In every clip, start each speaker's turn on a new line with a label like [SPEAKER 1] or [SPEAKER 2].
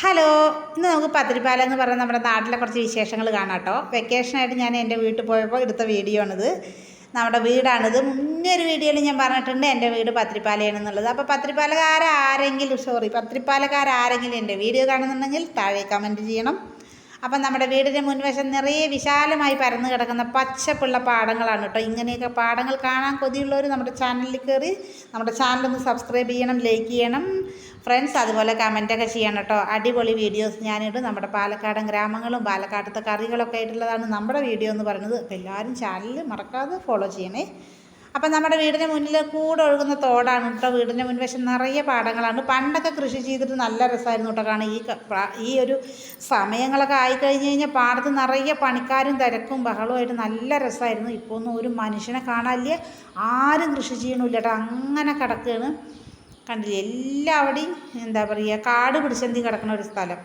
[SPEAKER 1] Hello ഇന്ന് നമുക്ക് പത്തിരിപ്പാല എന്ന് പറയുന്ന നമ്മുടെ നാട്ടിലെ കുറച്ച് വിശേഷങ്ങൾ കാണാം കേട്ടോ. വെക്കേഷനായിട്ട് ഞാൻ എന്റെ വീട്ടിൽ പോയപ്പോൾ എടുത്ത വീഡിയോ ആണിത്. നമ്മുടെ വീടാണിത്. മുന്നേ ഒരു വീഡിയോയിൽ ഞാൻ പറഞ്ഞിട്ടുണ്ട് എന്റെ വീട് പത്തിരിപ്പാലയാണെന്നുള്ളത് അപ്പോൾ പത്തിരിപ്പാലക്കാരാരെങ്കിലും സോറി പത്തിരിപ്പാലക്കാരാരെങ്കിലും എന്റെ വീഡിയോ കാണുന്നുണ്ടെങ്കിൽ താഴെ കമന്റ് ചെയ്യണം. അപ്പം നമ്മുടെ വീടിന്റെ മുൻവശം നിറയെ വിശാലമായി പരന്നു കിടക്കുന്ന പച്ചപ്പുള്ള പാടങ്ങളാണ് കേട്ടോ. ഇങ്ങനെയൊക്കെ പാടങ്ങൾ കാണാൻ കൊതിയുള്ളവർ നമ്മുടെ ചാനലിൽ കയറി നമ്മുടെ ചാനലൊന്ന് സബ്സ്ക്രൈബ് ചെയ്യണം ലൈക്ക് ചെയ്യണം. ഫ്രണ്ട്സ് അതുപോലെ കമന്റൊക്കെ ചെയ്യണം കേട്ടോ. അടിപൊളി വീഡിയോസ് ഞാനിടും. നമ്മുടെ പാലക്കാടൻ ഗ്രാമങ്ങളും പാലക്കാടത്തെ കറികളൊക്കെ ആയിട്ടുള്ളതാണ് നമ്മുടെ വീഡിയോ എന്ന് പറയുന്നത്. അപ്പോൾ എല്ലാവരും ചാനൽ മറക്കാതെ ഫോളോ ചെയ്യണേ. അപ്പം നമ്മുടെ വീടിന് മുന്നിൽ കൂടെ ഒഴുകുന്ന തോടാണ് കേട്ടോ. വീടിന്റെ മുൻവശം നിറയെ പാടങ്ങളാണ്. പണ്ടൊക്കെ കൃഷി ചെയ്തിട്ട് നല്ല രസമായിരുന്നു കേട്ടോ. കാരണം ഈ ഈ ഒരു സമയങ്ങളൊക്കെ ആയിക്കഴിഞ്ഞ് കഴിഞ്ഞാൽ പാടത്ത് നിറയെ പണിക്കാരും തിരക്കും ബഹളമായിട്ട് നല്ല രസമായിരുന്നു ഇപ്പോൾ ഒന്നും ഒരു മനുഷ്യനെ കാണാനില്ല. ആരും കൃഷി ചെയ്യണില്ല കേട്ടോ. അങ്ങനെ കിടക്കുകയാണ്. കണ്ടില്ലേ? എല്ലാവിടെയും എന്താ പറയുക കാട് പിടിച്ചെന്തി കിടക്കുന്ന ഒരു സ്ഥലം.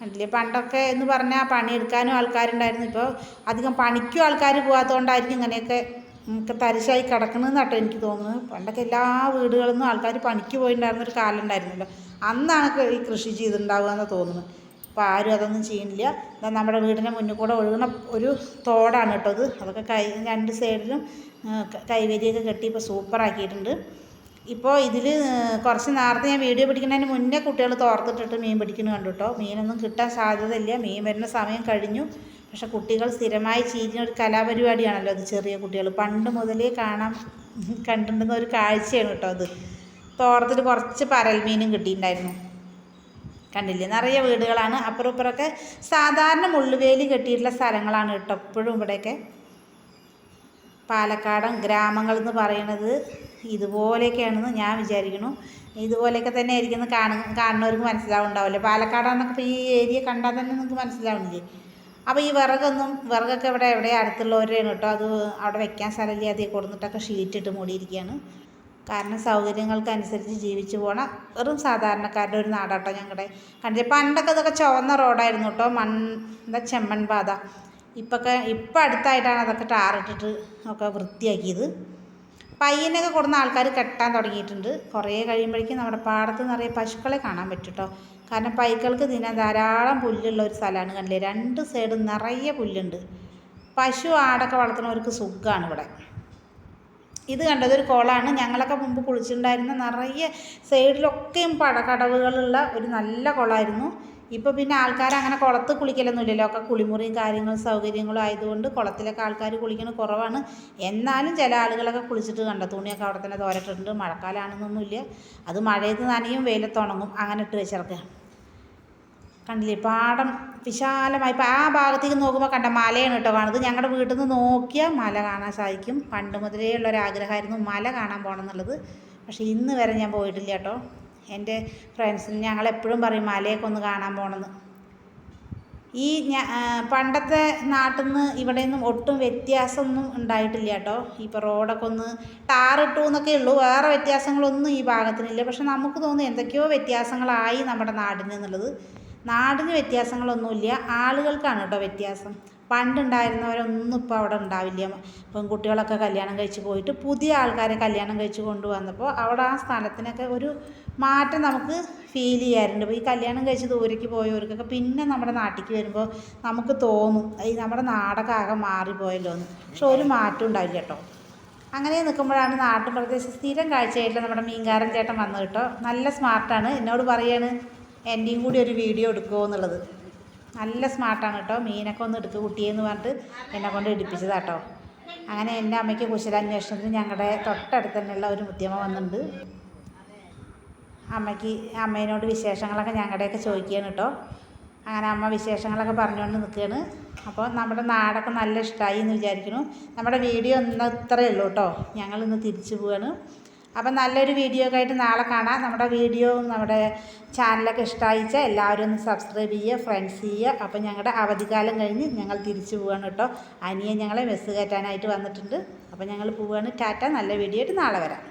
[SPEAKER 1] കണ്ടില്ലേ? പണ്ടൊക്കെ എന്ന് പറഞ്ഞാൽ പണിയെടുക്കാനും ആൾക്കാരുണ്ടായിരുന്നു. ഇപ്പോൾ അധികം പണിക്കും ആൾക്കാർ പോകാത്തതുകൊണ്ടായിരിക്കും ഇങ്ങനെയൊക്കെ നമുക്ക് തരിശായി കിടക്കണമെന്ന് കേട്ടോ എനിക്ക് തോന്നുന്നത്. പണ്ടൊക്കെ എല്ലാ വീടുകളിൽ നിന്നും ആൾക്കാർ പണിക്ക് പോയിട്ടുണ്ടായിരുന്ന ഒരു കാലം ഉണ്ടായിരുന്നല്ലോ. അന്നാണ് ഈ കൃഷി ചെയ്തിട്ടുണ്ടാവുക എന്ന് തോന്നുന്നു അപ്പോൾ ആരും അതൊന്നും ചെയ്യുന്നില്ല. എന്നാൽ നമ്മുടെ വീടിന്റെ മുന്നിൽ കൂടെ ഒഴുകുന്ന ഒരു തോടാണ് കേട്ടോ അത് അതൊക്കെ കൈ രണ്ട് സൈഡിലും കൈവരിയൊക്കെ കെട്ടി ഇപ്പോൾ സൂപ്പറാക്കിയിട്ടുണ്ട് ഇപ്പോൾ ഇതിൽ കുറച്ച് നേരത്തെ ഞാൻ വീഡിയോ പിടിക്കുന്നതിന് മുന്നേ കുട്ടികൾ തോർത്തിട്ടിട്ട് മീൻ പിടിക്കുന്നു കണ്ടു കേട്ടോ. മീനൊന്നും കിട്ടാൻ സാധ്യതയില്ല. മീൻ വരുന്ന സമയം കഴിഞ്ഞു. പക്ഷെ കുട്ടികൾ സ്ഥിരമായി ചെയ്യുന്ന ഒരു കലാപരിപാടിയാണല്ലോ അത് ചെറിയ കുട്ടികൾ. പണ്ട് മുതലേ കാണാൻ കണ്ടിട്ടുന്ന ഒരു കാഴ്ചയാണ് കേട്ടോ അത്. തോറത്തിൽ കുറച്ച് പരൽ മീനും കിട്ടിയിട്ടുണ്ടായിരുന്നു. കണ്ടില്ലേ? നിറയെ വീടുകളാണ്. അപ്പുറം ഇപ്പുറമൊക്കെ സാധാരണ മുള്ളുവേലി കെട്ടിയിട്ടുള്ള സ്ഥലങ്ങളാണ് കേട്ടോ എപ്പോഴും ഇവിടെയൊക്കെ. പാലക്കാടൻ ഗ്രാമങ്ങൾ എന്ന് പറയുന്നത് ഇതുപോലെയൊക്കെയാണെന്ന് ഞാൻ വിചാരിക്കുന്നു. ഇതുപോലെയൊക്കെ തന്നെ ആയിരിക്കും കാണുന്ന കാണുന്നവർക്ക് മനസ്സിലാവുണ്ടാവില്ലേ പാലക്കാടാന്നൊക്കെ ഇപ്പോൾ ഈ ഏരിയ കണ്ടാൽ തന്നെ നിങ്ങൾക്ക് മനസ്സിലാവുന്നില്ലേ? അപ്പോൾ ഈ വിറകൊന്നും വിറകൊക്കെ ഇവിടെ എവിടെ അടുത്തുള്ളവരെയാണ് കേട്ടോ. അത് അവിടെ വെക്കാൻ സ്ഥലമില്ല. അതിൽ കൊടുത്തിട്ടൊക്കെ ഷീറ്റിട്ട് മൂടിയിരിക്കുകയാണ്. കാരണം സൗകര്യങ്ങൾക്കനുസരിച്ച് ജീവിച്ചു പോണ വെറും സാധാരണക്കാരുടെ ഒരു നാടാട്ടോ ഞങ്ങളുടെ കണ്ടിട്ട് പണ്ടൊക്കെ ഇതൊക്കെ ചുവന്ന റോഡായിരുന്നു കേട്ടോ. മൺ എന്താ ചെമ്മൺ പാത ഇപ്പൊക്കെ ഇപ്പം അടുത്തായിട്ടാണ് അതൊക്കെ ടാറിട്ടിട്ട് ഒക്കെ വൃത്തിയാക്കിയത്. പയ്യനൊക്കെ കൊടുന്ന ആൾക്കാർ കെട്ടാൻ തുടങ്ങിയിട്ടുണ്ട്. കുറേ കഴിയുമ്പോഴേക്കും നമ്മുടെ പാടത്ത് നിറയെ പശുക്കളെ കാണാൻ പറ്റും കേട്ടോ കാരണം പൈക്കൾക്ക് തിന്നാൻ ധാരാളം പുല്ലുള്ള ഒരു സ്ഥലമാണ് കണ്ടില്ലേ? രണ്ട് സൈഡും നിറയെ പുല്ലുണ്ട്. പശു ആടൊക്കെ വളർത്തുന്നവർക്ക് സുഖമാണ് ഇവിടെ. ഇത് കണ്ടത് ഒരു കുളമാണ് ഞങ്ങളൊക്കെ മുമ്പ് കുളിച്ചിട്ടുണ്ടായിരുന്ന നിറയെ സൈഡിലൊക്കെയും പടകടവുകളുള്ള ഒരു നല്ല കുളമായിരുന്നു ഇപ്പോൾ പിന്നെ ആൾക്കാർ അങ്ങനെ കുളത്ത് കുളിക്കലൊന്നുമില്ലല്ലോ. ഒക്കെ കുളിമുറിയും കാര്യങ്ങളും സൗകര്യങ്ങളും ആയതുകൊണ്ട് കുളത്തിലൊക്കെ ആൾക്കാർ കുളിക്കണ കുറവാണ്. എന്നാലും ചില ആളുകളൊക്കെ കുളിച്ചിട്ട് കണ്ട തുണിയൊക്കെ അവിടെ തന്നെ തോരട്ടിട്ടുണ്ട്. മഴക്കാലമാണെന്നൊന്നുമില്ല. അത് മഴയത്ത് നനയും വെയിലത്തുണങ്ങും അങ്ങനെ ഇട്ട് വെച്ചിറക്കുക കണ്ടില്ലേ? പാടം വിശാലമായി. ഇപ്പം ആ ഭാഗത്തേക്ക് നോക്കുമ്പോൾ കണ്ട മലയാണ് കേട്ടോ കാണുന്നത്. ഞങ്ങളുടെ വീട്ടിൽ നിന്ന് നോക്കിയാൽ മല കാണാൻ സാധിക്കും. പണ്ട് മുതലേ ഉള്ളൊരാഗ്രഹമായിരുന്നു മല കാണാൻ പോകണം എന്നുള്ളത് പക്ഷേ ഇന്ന് വരെ ഞാൻ പോയിട്ടില്ല കേട്ടോ. എന്റെ ഫ്രണ്ട്സിന് ഞങ്ങളെപ്പോഴും പറയും മലയൊക്കെ ഒന്ന് കാണാൻ പോകണമെന്ന് ഈ പണ്ടത്തെ നാട്ടിൽ നിന്ന് ഇവിടെ നിന്നും ഒട്ടും വ്യത്യാസമൊന്നും ഉണ്ടായിട്ടില്ല കേട്ടോ. ഇപ്പോൾ റോഡൊക്കെ ഒന്ന് ടാറിട്ടു എന്നൊക്കെ ഉള്ളൂ. വേറെ വ്യത്യാസങ്ങളൊന്നും ഈ ഭാഗത്തിനില്ല. പക്ഷെ നമുക്ക് തോന്നുന്നു എന്തൊക്കെയോ വ്യത്യാസങ്ങളായി നമ്മുടെ നാടിന് എന്നുള്ളത്. നാടിന് വ്യത്യാസങ്ങളൊന്നുമില്ല. ആളുകൾക്കാണ് കേട്ടോ വ്യത്യാസം. പണ്ടുണ്ടായിരുന്നവരൊന്നും ഇപ്പോൾ അവിടെ ഉണ്ടാവില്ല. പെൺകുട്ടികളൊക്കെ കല്യാണം കഴിച്ച് പോയിട്ട് പുതിയ ആൾക്കാരെ കല്യാണം കഴിച്ച് കൊണ്ടുവന്നപ്പോൾ അവിടെ ആ സ്ഥലത്തിനൊക്കെ ഒരു മാറ്റം നമുക്ക് ഫീൽ ചെയ്യാറുണ്ട്. ഈ കല്യാണം കഴിച്ച് ദൂരേക്ക് പോയവർക്കൊക്കെ പിന്നെ നമ്മുടെ നാട്ടിലേക്ക് വരുമ്പോൾ നമുക്ക് തോന്നും ഈ നമ്മുടെ നാടൊക്കെ ആകെ മാറിപ്പോയല്ലോ എന്ന്. പക്ഷെ ഒരു മാറ്റം ഉണ്ടാവില്ല കേട്ടോ. അങ്ങനെ നിൽക്കുമ്പോഴാണ് നാട്ടിൻ പ്രദേശം സ്ഥിരം കാഴ്ചയായിട്ട് നമ്മുടെ മീൻകാരൻ ചേട്ടൻ വന്നത് കേട്ടോ. നല്ല സ്മാർട്ടാണ് എന്നോട് പറയാണ് എന്റെയും കൂടി ഒരു വീഡിയോ എടുക്കുമോ എന്നുള്ളത്. നല്ല സ്മാർട്ടാണ് കേട്ടോ. മീനൊക്കെ ഒന്ന് എടുത്ത് കുട്ടിയെന്ന് പറഞ്ഞിട്ട് എന്നെ കൊണ്ട് ഇടിപ്പിച്ചതാട്ടോ അങ്ങനെ എന്റെ അമ്മയ്ക്ക് കുശലാന്വേഷണത്തിന് ഞങ്ങളുടെ തൊട്ടടുത്ത് തന്നെയുള്ള ഒരു ഉദ്യമം വന്നിട്ടുണ്ട്. അമ്മയ്ക്ക് അമ്മേനോട് വിശേഷങ്ങളൊക്കെ ഞങ്ങളുടെയൊക്കെ ചോദിക്കുകയാണ് കേട്ടോ. അങ്ങനെ അമ്മ വിശേഷങ്ങളൊക്കെ പറഞ്ഞുകൊണ്ട് നിൽക്കുകയാണ്. അപ്പോൾ നമ്മുടെ നാടൊക്കെ നല്ല ഇഷ്ടമായി എന്ന് വിചാരിക്കുന്നു. നമ്മുടെ വീഡിയോ ഇന്ന് ഇത്രയേ ഉള്ളൂ കേട്ടോ. ഞങ്ങൾ ഇന്ന് തിരിച്ചു പോവാണ്. അപ്പം നല്ലൊരു വീഡിയോ ആയിട്ട് നാളെ കാണാം. നമ്മുടെ വീഡിയോ നമ്മുടെ ചാനലൊക്കെ ഇഷ്ടമായിച്ചാൽ എല്ലാവരും ഒന്ന് സബ്സ്ക്രൈബ് ചെയ്യുക ഫ്രണ്ട്സ് ചെയ്യുക. അപ്പം ഞങ്ങളുടെ അവധിക്കാലം കഴിഞ്ഞ് ഞങ്ങൾ തിരിച്ചു പോവാണ് കേട്ടോ. അനിയെ ഞങ്ങളെ ബസ് കയറ്റാനായിട്ട് വന്നിട്ടുണ്ട്. അപ്പം ഞങ്ങൾ പോവുകയാണ് ടാറ്റ നല്ല വീഡിയോ ആയിട്ട് നാളെ വരാം.